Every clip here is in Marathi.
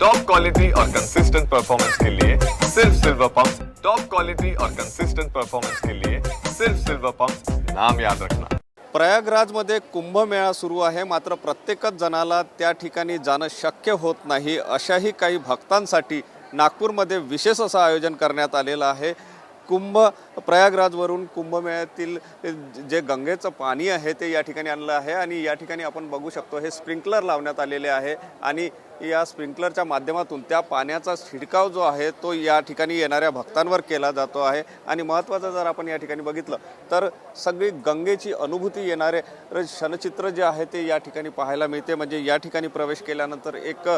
टॉप क्वालिटी और कंसिस्टेंट परफॉर्मेंस के लिए सिर्फ सिल्वर पंप टॉप क्वालिटी और कंसिस्टेंट परफॉर्मेंस के लिए सिर्फ सिल्वर पंप नाम याद रखना। प्रयागराजमध्ये कुंभमेळा सुरू आहे. मात्र प्रत्येकच जणाला त्या ठिकाणी जाणं शक्य होत नाही. अशाही काही भक्तांसाठी नागपूरमध्ये विशेष असं आयोजन करण्यात आलेलं आहे. कुंभ प्रयागराजवरून कुंभमेळ्यातील जे गंगेचं पाणी आहे ते या ठिकाणी आणलं आहे आणि या ठिकाणी आपण बघू शकतो हे स्प्रिंकलर लावण्यात आलेले आहे आणि या स्प्रिंकलरच्या माध्यमातून त्या पाण्याचा शिडकाव जो आहे तो या ठिकाणी येणाऱ्या भक्तांवर केला जातो आहे. आणि महत्त्वाचं जर आपण या ठिकाणी बघितलं तर सगळी गंगेची अनुभूती येणारे क्षणचित्र जे आहे ते या ठिकाणी पाहायला मिळते. म्हणजे या ठिकाणी प्रवेश केल्यानंतर एक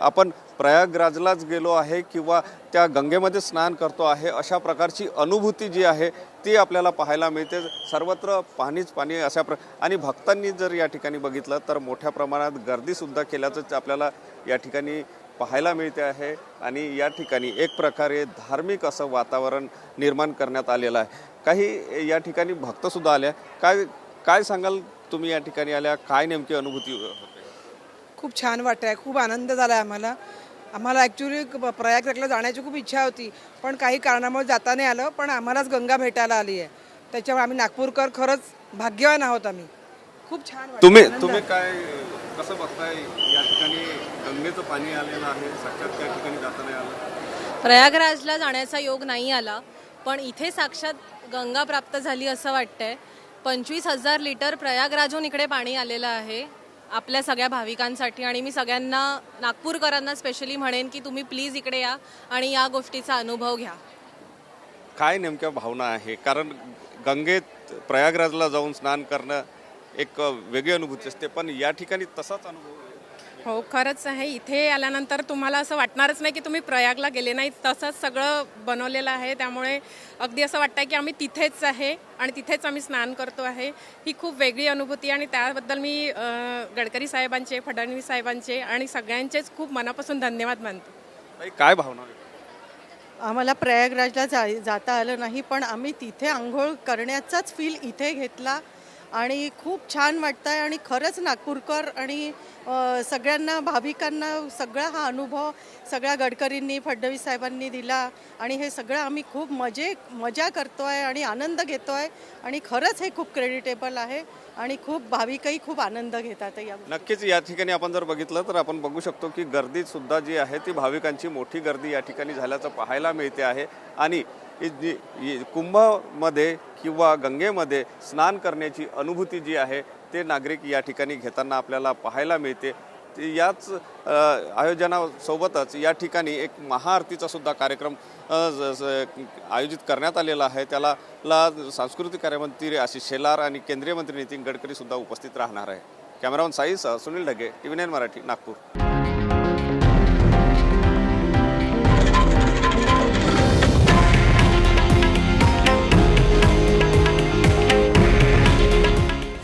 आपण प्रयागराजलाच गेलो आहे किंवा त्या गंगेमध्ये स्नान करतो आहे. अशा प्रकारची अनुभूती जी आहे ती आपल्याला पाहायला मिळते. सर्वत्र पाणीच पाणी अशा प्र आणि भक्तांनी जर या ठिकाणी बघितलं तर मोठ्या प्रमाणात गर्दीसुद्धा केल्याचं आपल्याला या ठिकाणी पाहायला मिळते आहे. आणि या ठिकाणी एक प्रकारे धार्मिक असं वातावरण निर्माण करण्यात आलेलं आहे. काही या ठिकाणी भक्तसुद्धा आल्या काय काय सांगाल तुम्ही या ठिकाणी आल्या? काय नेमकी अनुभूती खूप छान वाटत आहे खूप आनंद झाला आहे आम्हाला. आम्हाला ॲक्च्युली प्रयागराजला जाण्याची खूप इच्छा होती. पण काही कारणामुळे जाता नाही आलं पण आम्हालाच गंगा भेटायला आली आहे. त्याच्यामुळे आम्ही नागपूरकर खरंच भाग्यवान आहोत आम्ही. खूप छान तुम्ही तुम्ही. काय कसं बघताय? या ठिकाणी गंगेचं पाणी आलेलं आहे. साक्षात त्या ठिकाणी जाता नाही आलं. प्रयागराजला जाण्याचा योग नाही आला पण इथे साक्षात गंगा प्राप्त झाली असं वाटतंय. पंचवीस हजार लिटर प्रयागराजहून इकडे पाणी आलेलं आहे. आपल्या सगळ्या भाविकांसाठी आणि मी सगळ्यांना नागपूरकरांना स्पेशली म्हणेन की तुम्ही प्लीज इकडे या आणि या गोष्टीचा अनुभव घ्या. काय नेमक्या भावना आहे? कारण गंगेत प्रयागराजला जाऊन स्नान करणं एक वेगळी अनुभूती असते पण या ठिकाणी तसाच अनुभव हो खरंच आहे. इथे आल्यानंतर तुम्हाला असं वाटणारच नाही की तुम्ही प्रयागला गेले नाही तसंच सगळं बनवलेलं आहे. त्यामुळे अगदी असं वाटतंय की आम्ही तिथेच आहे आणि तिथेच आम्ही स्नान करतो आहे. ही खूप वेगळी अनुभूती आणि त्याबद्दल मी गडकरी साहेबांचे फडणवीस साहेबांचे आणि सगळ्यांचेच खूप मनापासून धन्यवाद मानतो. काय भावना? आम्हाला प्रयागराजला जा जाता आलं नाही पण आम्ही तिथे आंघोळ करण्याचाच फील इथे घेतला. आणि खूप छान वाटतं आहे आणि खरंच नागपूरकर आणि सगळ्यांना भाविकांना सगळा हा अनुभव सगळ्या गडकरींनी फडणवीस साहेबांनी दिला. आणि हे सगळं आम्ही खूप मजे मजा करतो आहे आणि आनंद घेतो आहे आणि खरंच हे खूप क्रेडिटेबल आहे. आणि खूप भाविकही खूप आनंद घेतात या नक्कीच या ठिकाणी आपण जर बघितलं तर आपण बघू शकतो की गर्दीसुद्धा जी आहे ती भाविकांची मोठी गर्दी या ठिकाणी झाल्याचं पाहायला मिळते आहे. आणि कुंभमध्ये किंवा गंगेमध्ये स्नान करण्याची अनुभूती जी आहे ते नागरिक या ठिकाणी घेताना आपल्याला पाहायला मिळते. याच आयोजनासोबतच या ठिकाणी एक महाआरतीचा सुद्धा कार्यक्रम ज- आयोजित करण्यात आलेला आहे. त्याला ला सांस्कृतिक कार्यमंत्री आशिष शेलार आणि केंद्रीय मंत्री नितीन गडकरी सुद्धा उपस्थित राहणार आहे. Cameraman साईसह Sunil Dhage T V nine Marathi Nagpur.